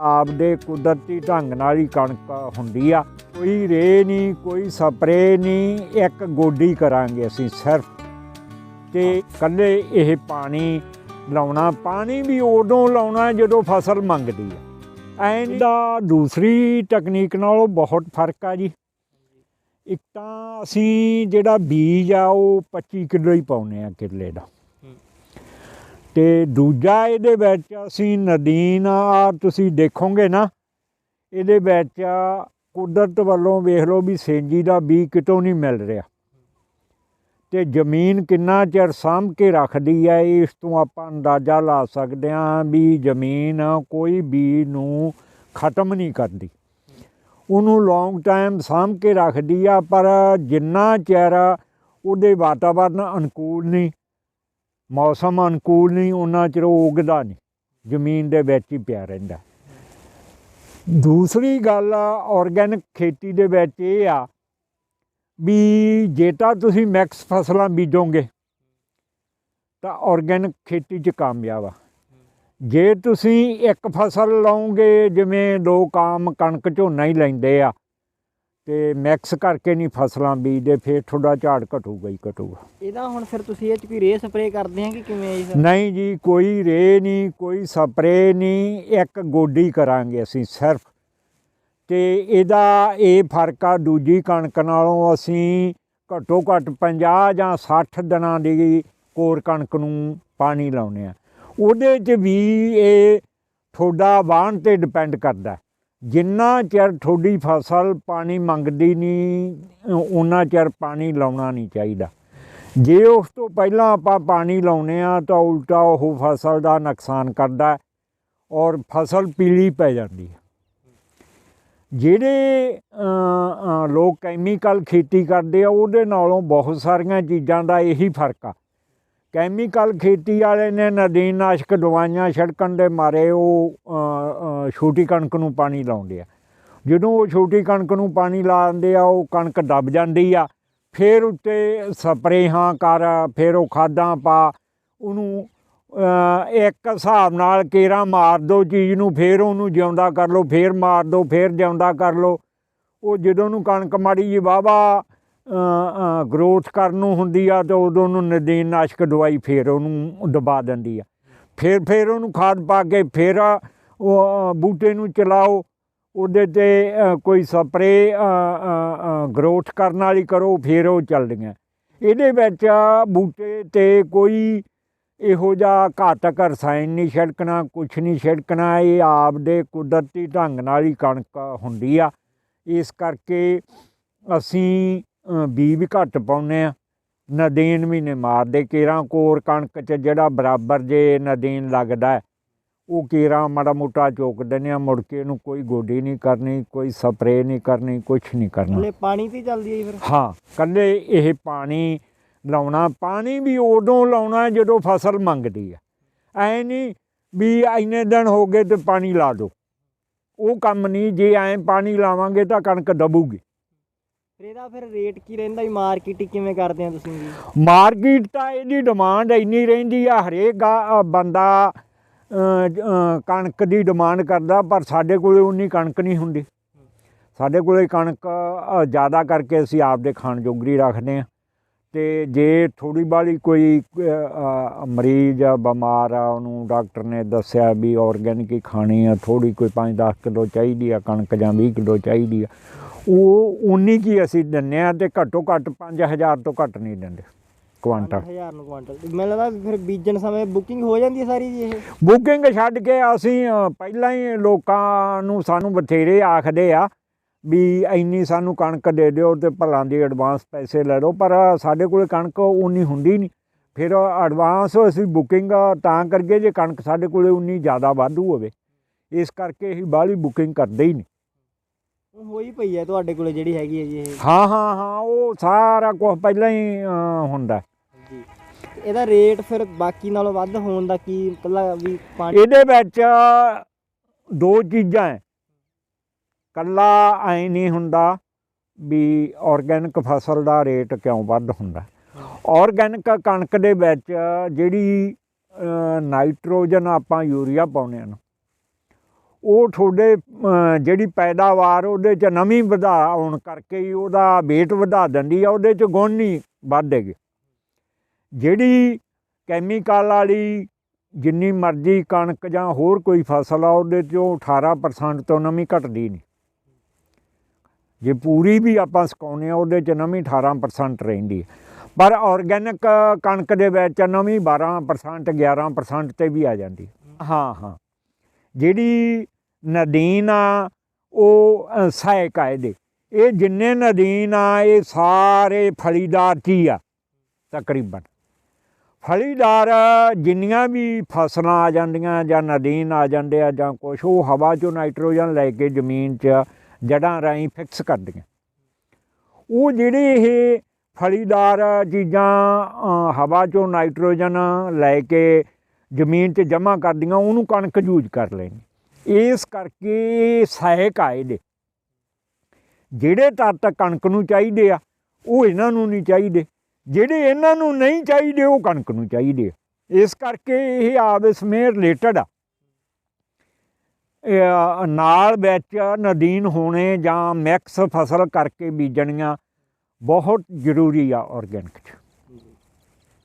ਆਪਦੇ ਕੁਦਰਤੀ ਢੰਗ ਨਾਲ ਹੀ ਕਣਕ ਹੁੰਦੀ ਆ। ਕੋਈ ਰੇ ਨਹੀਂ, ਕੋਈ ਸਪਰੇ ਨਹੀਂ, ਇੱਕ ਗੋਡੀ ਕਰਾਂਗੇ ਅਸੀਂ ਸਿਰਫ। ਤੇ ਕੱਲੇ ਇਹ ਪਾਣੀ ਲਾਉਣਾ, ਪਾਣੀ ਵੀ ਉਦੋਂ ਲਾਉਣਾ ਜਦੋਂ ਫਸਲ ਮੰਗਦੀ ਆ। ਐਂ ਦਾ ਦੂਸਰੀ ਟੈਕਨੀਕ ਨਾਲੋਂ ਬਹੁਤ ਫ਼ਰਕ ਆ ਜੀ। ਇੱਕ ਤਾਂ ਅਸੀਂ ਜਿਹੜਾ ਬੀਜ ਆ, ਉਹ 25 ਕਿਲੋ ਹੀ ਪਾਉਨੇ ਆ ਕਿੱਲੇ ਦਾ। ਤੇ ਦੂਜਾ ਇਹਦੇ ਵਿੱਚ ਅਸੀਂ ਨਦੀਨ ਆ ਤੁਸੀਂ ਦੇਖੋਗੇ ਨਾ, ਇਹਦੇ ਵਿੱਚ ਕੁਦਰਤ ਵੱਲੋਂ ਵੇਖ ਲਓ ਵੀ ਸੇਂਜੀ ਦਾ ਬੀ ਕਿਤੋਂ ਨਹੀਂ ਮਿਲ ਰਿਹਾ। ਤੇ ਜ਼ਮੀਨ ਕਿੰਨਾ ਚਿਰ ਸਾਂਭ ਕੇ ਰੱਖਦੀ ਹੈ, ਇਸ ਤੋਂ ਆਪਾਂ ਅੰਦਾਜ਼ਾ ਲਾ ਸਕਦੇ ਹਾਂ ਵੀ ਜ਼ਮੀਨ ਕੋਈ ਬੀ ਨੂੰ ਖਤਮ ਨਹੀਂ ਕਰਦੀ। ਉਹਨੂੰ ਲੌਂਗ ਟਾਈਮ ਸਾਂਭ ਕੇ ਰੱਖਦੀ ਆ, ਪਰ ਜਿੰਨਾ ਚਿਰ ਉਹਦੇ ਵਾਤਾਵਰਨ ਅਨੁਕੂਲ ਨਹੀਂ ਮੌਸਮ ਅਨੁਕੂਲ ਨਹੀਂ, ਉਹਨਾਂ ਚਿਰ ਉਹ ਉਗਦਾ ਨਹੀਂ, ਜ਼ਮੀਨ ਦੇ ਵਿੱਚ ਹੀ ਪਿਆ ਰਹਿੰਦਾ। ਦੂਸਰੀ ਗੱਲ ਆਰਗੈਨਿਕ ਖੇਤੀ ਦੇ ਵਿੱਚ ਇਹ ਆ ਵੀ ਜੇ ਤਾਂ ਤੁਸੀਂ ਮਿਕਸ ਫਸਲਾਂ ਬੀਜੋਗੇ, ਤਾਂ ਆਰਗੈਨਿਕ ਖੇਤੀ 'ਚ ਕਾਮਯਾਬ ਆ। ਜੇ ਤੁਸੀਂ ਇੱਕ ਫਸਲ ਲਾਓਗੇ, ਜਿਵੇਂ ਲੋਕ ਆਮ ਕਣਕ ਝੋਨਾ ਹੀ ਲੈਂਦੇ ਆ ਤੇ ਮਿਕਸ ਕਰਕੇ ਨਹੀਂ ਫਸਲਾਂ ਬੀਜਦੇ ਫਿਰ ਤੁਹਾਡਾ ਝਾੜ ਘਟੂਗਾ ਹੀ ਘਟੂਗਾ। ਇਹਦਾ ਹੁਣ ਫਿਰ ਤੁਸੀਂ ਇਹ ਚ ਕੋਈ ਰੇ ਸਪਰੇ ਕਰਦੇ ਆ ਕਿ ਕਿਵੇਂ ਜੀ ਨਹੀਂ ਜੀ ਕੋਈ ਰੇ ਨਹੀਂ ਕੋਈ ਸਪਰੇ ਨਹੀਂ ਇੱਕ ਗੋਡੀ ਕਰਾਂਗੇ ਅਸੀਂ ਸਿਰਫ। ਤੇ ਇਹਦਾ ਇਹ ਫ਼ਰਕ ਆ ਦੂਜੀ ਕਣਕ ਨਾਲੋਂ ਅਸੀਂ ਘੱਟੋ ਘੱਟ 50 ਜਾਂ 60 ਦਿਨਾਂ ਦੀ ਕੋਰ ਕਣਕ ਨੂੰ ਪਾਣੀ ਲਾਉਨੇ ਆ ਉਹਦੇ 'ਚ ਵੀ ਇਹ ਤੁਹਾਡਾ ਵਾਹਣ ਤੇ ਡਿਪੈਂਡ ਕਰਦਾ। ਜਿੰਨਾ ਚਿਰ ਤੁਹਾਡੀ ਫਸਲ ਪਾਣੀ ਮੰਗਦੀ ਨਹੀਂ ਉਹਨਾਂ ਚਿਰ ਪਾਣੀ ਲਾਉਣਾ ਨਹੀਂ ਚਾਹੀਦਾ। ਜੇ ਉਸ ਤੋਂ ਪਹਿਲਾਂ ਆਪਾਂ ਪਾਣੀ ਲਾਉਨੇ ਆ, ਤਾਂ ਉਲਟਾ ਉਹ ਫਸਲ ਦਾ ਨੁਕਸਾਨ ਕਰਦਾ ਔਰ ਫਸਲ ਪੀਲੀ ਪੈ ਜਾਂਦੀ ਹੈ। ਜਿਹੜੇ ਲੋਕ ਕੈਮੀਕਲ ਖੇਤੀ ਕਰਦੇ ਆ, ਉਹਦੇ ਨਾਲੋਂ ਬਹੁਤ ਸਾਰੀਆਂ ਚੀਜ਼ਾਂ ਦਾ ਇਹੀ ਫ਼ਰਕ ਆ। ਕੈਮੀਕਲ ਖੇਤੀ ਵਾਲੇ ਨੇ ਨਦੀਨਨਾਸ਼ਕ ਦਵਾਈਆਂ ਛਿੜਕਣ ਦੇ ਮਾਰੇ ਉਹ ਛੋਟੀ ਕਣਕ ਨੂੰ ਪਾਣੀ ਲਾਉਂਦੇ ਆ। ਜਦੋਂ ਉਹ ਛੋਟੀ ਕਣਕ ਨੂੰ ਪਾਣੀ ਲਾਉਂਦੇ ਆ, ਉਹ ਕਣਕ ਦਬ ਜਾਂਦੀ ਆ, ਫਿਰ ਉੱਤੇ ਸਪਰੇਹਾਂ ਕਰ, ਫਿਰ ਉਹ ਖਾਦਾਂ ਪਾ, ਉਹਨੂੰ ਇੱਕ ਹਿਸਾਬ ਨਾਲ ਕੇਰਾ ਮਾਰ ਦੋ ਚੀਜ਼ ਨੂੰ, ਫਿਰ ਉਹਨੂੰ ਜਿਉਂਦਾ ਕਰ ਲਓ, ਫਿਰ ਮਾਰ ਦੋ, ਫਿਰ ਜਿਉਂਦਾ ਕਰ ਲਓ। ਉਹ ਜਦੋਂ ਨੂੰ ਕਣਕ ਮਾੜੀ ਜੀ ਵਾਹਵਾ ਗਰੋਥ ਕਰਨ ਨੂੰ ਹੁੰਦੀ ਆ ਤਾਂ ਉਦੋਂ ਨੂੰ ਨਦੀਨ ਨਾਸ਼ਕ ਦਵਾਈ ਫਿਰ ਉਹਨੂੰ ਦਬਾ ਦਿੰਦੀ ਆ। ਫਿਰ ਫਿਰ ਉਹਨੂੰ ਖਾਦ ਪਾ ਕੇ ਫਿਰ ਉਹ ਬੂਟੇ ਨੂੰ ਚਲਾਓ। ਉਹਦੇ ਤੇ ਕੋਈ ਸਪਰੇ ਗਰੋਥ ਕਰਨ ਵਾਲੀ ਕਰੋ, ਫਿਰ ਉਹ ਚੱਲਦੀਆਂ। ਇਹਦੇ ਵਿੱਚ ਬੂਟੇ ਤੇ ਕੋਈ ਇਹੋ ਜਿਹਾ ਘਾਤਕ ਰਸਾਇਣ ਨਹੀਂ ਛਿੜਕਣਾ, ਕੁਛ ਨਹੀਂ ਛਿੜਕਣਾ। ਇਹ ਆਪ ਦੇ ਕੁਦਰਤੀ ਢੰਗ ਨਾਲ ਹੀ ਕਣਕ ਹੁੰਦੀ ਆ। ਇਸ ਕਰਕੇ ਅਸੀਂ ਬੀਜ ਵੀ ਘੱਟ ਪਾਉਂਦੇ ਆ। ਨਦੀਨ ਵੀ ਨੇ ਮਾਰਦੇ। ਕੇਰਾਂ ਕੋਰ ਕਣਕ 'ਚ ਜਿਹੜਾ ਬਰਾਬਰ ਜੇ ਨਦੀਨ ਲੱਗਦਾ ਉਹ ਕੇਰਾਂ ਮਾੜਾ ਮੋਟਾ ਚੋਕ ਦਿੰਦੇ ਆ। ਮੁੜ ਕੇ ਇਹਨੂੰ ਕੋਈ ਗੋਡੀ ਨਹੀਂ ਕਰਨੀ ਕੋਈ ਸਪਰੇ ਨਹੀਂ ਕਰਨੀ ਕੁਛ ਨਹੀਂ ਕਰਨਾ। ਹਲੇ ਪਾਣੀ ਤੇ ਚੱਲਦੀ ਹੈ ਫਿਰ? ਹਾਂ ਕੱਲੇ ਇਹ ਪਾਣੀ ਲਾਉਣਾ ਪਾਣੀ ਵੀ ਉਦੋਂ ਲਾਉਣਾ ਜਦੋਂ ਫਸਲ ਮੰਗਦੀ ਆ। ਐ ਨਹੀਂ ਵੀ ਇੰਨੇ ਦਿਨ ਹੋ ਗਏ ਤੇ ਪਾਣੀ ਲਾ ਦਿਓ ਉਹ ਕੰਮ ਨਹੀਂ ਜੇ ਐਂ ਪਾਣੀ ਲਾਵਾਂਗੇ ਤਾਂ ਕਣਕ ਦਬੂਗੀ। ਫਿਰ ਇਹਦਾ ਫਿਰ ਰੇਟ ਕੀ ਰਹਿੰਦਾ ਜੀ ਮਾਰਕੀਟ ਕਿਵੇਂ ਕਰਦੇ ਆ ਤੁਸੀਂ ਜੀ ਮਾਰਕੀਟ ਤਾਂ ਇਹਦੀ ਡਿਮਾਂਡ ਇੰਨੀ ਰਹਿੰਦੀ ਆ, ਹਰੇਕ ਬੰਦਾ ਕਣਕ ਦੀ ਡਿਮਾਂਡ ਕਰਦਾ, ਪਰ ਸਾਡੇ ਕੋਲੇ ਉਨੀ ਕਣਕ ਨਹੀਂ ਹੁੰਦੀ। ਸਾਡੇ ਕੋਲੇ ਕਣਕ ਜ਼ਿਆਦਾ ਕਰਕੇ ਅਸੀਂ ਆਪਦੇ ਖਾਣ ਜੋਗਰੀ ਰੱਖਦੇ ਆ। ਤੇ ਜੇ ਥੋੜੀ ਬਾਲੀ ਕੋਈ ਮਰੀਜ਼ ਆ, ਬਿਮਾਰ ਆ, ਉਹਨੂੰ ਡਾਕਟਰ ਨੇ ਦੱਸਿਆ ਵੀ ਆਰਗੈਨਿਕ ਹੀ ਖਾਣੀ ਆ ਥੋੜੀ ਕੋਈ 5-10 ਕਿਲੋ ਚਾਹੀਦੀ ਆ, ਕਣਕ ਜਾਂ 20 ਕਿਲੋ ਚਾਹੀਦੀ ਆ ਉਹ ਉਨੀ ਕੀ ਅਸੀਂ ਦਿੰਨੇ ਆ ਤੇ ਘੱਟੋ ਘੱਟ 5000 ਤੋਂ ਘੱਟ ਨਹੀਂ ਦਿੰਦੇ ਕੁਆਂਟਲ। 1000 ਨੂੰ ਕੁਆਂਟਲ। ਮੈਨੂੰ ਲੱਗਦਾ ਫਿਰ ਬੀਜਣ ਸਮੇਂ ਬੁਕਿੰਗ ਹੋ ਜਾਂਦੀ ਹੈ ਸਾਰੀ ਜੀ ਇਹ? ਬੁਕਿੰਗ ਛੱਡ ਕੇ ਅਸੀਂ ਪਹਿਲਾਂ ਹੀ ਲੋਕਾਂ ਨੂੰ ਸਾਨੂੰ ਬਥੇਰੇ ਆਖਦੇ ਆ ਵੀ ਇੰਨੀ ਸਾਨੂੰ ਕਣਕ ਦੇ ਦਿਓ ਤੇ ਭਲਾਂ ਦੀ ਐਡਵਾਂਸ ਪੈਸੇ ਲੈ ਲਓ ਪਰ ਸਾਡੇ ਕੋਲ ਕਣਕ ਉਨੀ ਹੁੰਦੀ ਨਹੀਂ। ਫਿਰ ਐਡਵਾਂਸ ਅਸੀਂ ਬੁਕਿੰਗ ਤਾਂ ਕਰਕੇ ਜੇ ਕਣਕ ਸਾਡੇ ਕੋਲੇ ਉਨੀ ਜ਼ਿਆਦਾ ਵਾਧੂ ਹੋਵੇ। ਇਸ ਕਰਕੇ ਅਸੀਂ ਬਾਹਲੀ ਬੁਕਿੰਗ ਕਰਦੇ ਹੀ ਨਹੀਂ। ਹੋਈ ਪਈ ਹੈ ਤੁਹਾਡੇ ਕੋਲੇ ਜਿਹੜੀ ਹੈਗੀ ਹੈ ਜੀ ਇਹ? ਹਾਂ ਹਾਂ ਹਾਂ ਉਹ ਸਾਰਾ ਕੁਝ ਪਹਿਲਾਂ ਹੀ ਹੁੰਦਾ। ਜੀ ਤੇ ਇਹਦਾ ਰੇਟ ਫਿਰ ਬਾਕੀ ਨਾਲੋਂ ਵੱਧ ਹੋਣ ਦਾ ਕੀ ਕੱਲਾ ਵੀ ਪਾਣੀ ਇਹਦੇ ਵਿੱਚ ਦੋ ਚੀਜ਼ਾਂ ਹੈ ਕੱਲਾ ਐ ਨਹੀਂ ਹੁੰਦਾ ਵੀ ਆਰਗੈਨਿਕ ਫਸਲ ਦਾ ਰੇਟ ਕਿਉਂ ਵੱਧ ਹੁੰਦਾ। ਆਰਗੈਨਿਕ ਕਣਕ ਦੇ ਵਿੱਚ ਜਿਹੜੀ ਨਾਈਟ੍ਰੋਜਨ ਆਪਾਂ ਯੂਰੀਆ ਪਾਉਂਦੇ ਹਾਂ ਨਾ ਉਹ ਤੁਹਾਡੇ ਜਿਹੜੀ ਪੈਦਾਵਾਰ ਉਹਦੇ ਚ ਨਵੀਂ ਵਧਾ ਆਉਣ ਕਰਕੇ ਹੀ ਉਹਦਾ weight ਵਧਾ ਦਿੰਦੀ ਆ, ਉਹਦੇ ਚ ਗੁਣ ਨਹੀਂ ਵੱਧਦੇਗੇ ਜਿਹੜੀ ਕੈਮੀਕਲ ਵਾਲੀ ਜਿੰਨੀ ਮਰਜ਼ੀ ਕਣਕ ਜਾਂ ਹੋਰ ਕੋਈ ਫਸਲ ਆ, ਉਹਦੇ ਚੋਂ 18% ਤੋਂ ਨਵੀਂ ਘਟਦੀ ਨਹੀਂ। ਜੇ ਪੂਰੀ ਵੀ ਆਪਾਂ ਸੁਕਾਉਂਦੇ ਆ, ਉਹਦੇ ਚ ਨਵੀਂ 18% ਰਹਿੰਦੀ ਹੈ ਪਰ ਆਰਗੈਨਿਕ ਕਣਕ ਦੇ ਵਿੱਚ ਨਵੀਂ 12% 11% ਤੇ ਵੀ ਆ ਜਾਂਦੀ ਹਾਂ ਹਾਂ। ਜਿਹੜੀ ਨਦੀਨ ਆ, ਉਹ ਸਹਾਇਕ ਆ ਇਹਦੇ। ਇਹ ਜਿੰਨੇ ਨਦੀਨ ਆ, ਇਹ ਸਾਰੇ ਫਲੀਦਾਰ 'ਚ ਹੀ ਆ? ਤਕਰੀਬਨ। ਫਲੀਦਾਰ ਜਿੰਨੀਆਂ ਵੀ ਫਸਲਾਂ ਆ ਜਾਂਦੀਆਂ, ਜਾਂ ਨਦੀਨ ਆ ਜਾਂਦੇ ਆ, ਜਾਂ ਕੁਛ, ਉਹ ਹਵਾ 'ਚੋਂ ਨਾਈਟ੍ਰੋਜਨ ਲੈ ਕੇ ਜ਼ਮੀਨ 'ਚ ਜੜਾਂ ਰਾਹੀਂ ਫਿਕਸ ਕਰਦੀਆਂ। ਉਹ ਜਿਹੜੇ ਇਹ ਫਲੀਦਾਰ ਚੀਜ਼ਾਂ ਹਵਾ 'ਚੋਂ ਨਾਈਟ੍ਰੋਜਨ ਲੈ ਕੇ ਜ਼ਮੀਨ 'ਚ ਜਮ੍ਹਾਂ ਕਰਦੀਆਂ, ਉਹਨੂੰ ਕਣਕ ਯੂਜ਼ ਕਰ ਲੈਣੀ ਇਸ ਕਰਕੇ ਸਹਾਇਕ ਆਏ ਇਹਦੇ। ਜਿਹੜੇ ਤੱਤ ਕਣਕ ਨੂੰ ਚਾਹੀਦੇ ਆ, ਉਹ ਇਹਨਾਂ ਨੂੰ ਨਹੀਂ ਚਾਹੀਦੇ। ਜਿਹੜੇ ਇਹਨਾਂ ਨੂੰ ਨਹੀਂ ਚਾਹੀਦੇ, ਉਹ ਕਣਕ ਨੂੰ ਚਾਹੀਦੇ ਆ। ਇਸ ਕਰਕੇ ਇਹ ਆਪਸ ਵਿੱਚ ਰਿਲੇਟਡ ਆ। ਨਾਲ ਵਿੱਚ ਨਦੀਨ ਹੋਣੇ ਜਾਂ ਮਿਕਸ ਫਸਲ ਕਰਕੇ ਬੀਜਣੀਆਂ ਬਹੁਤ ਜ਼ਰੂਰੀ ਆ ਆਰਗੈਨਿਕ ਚ।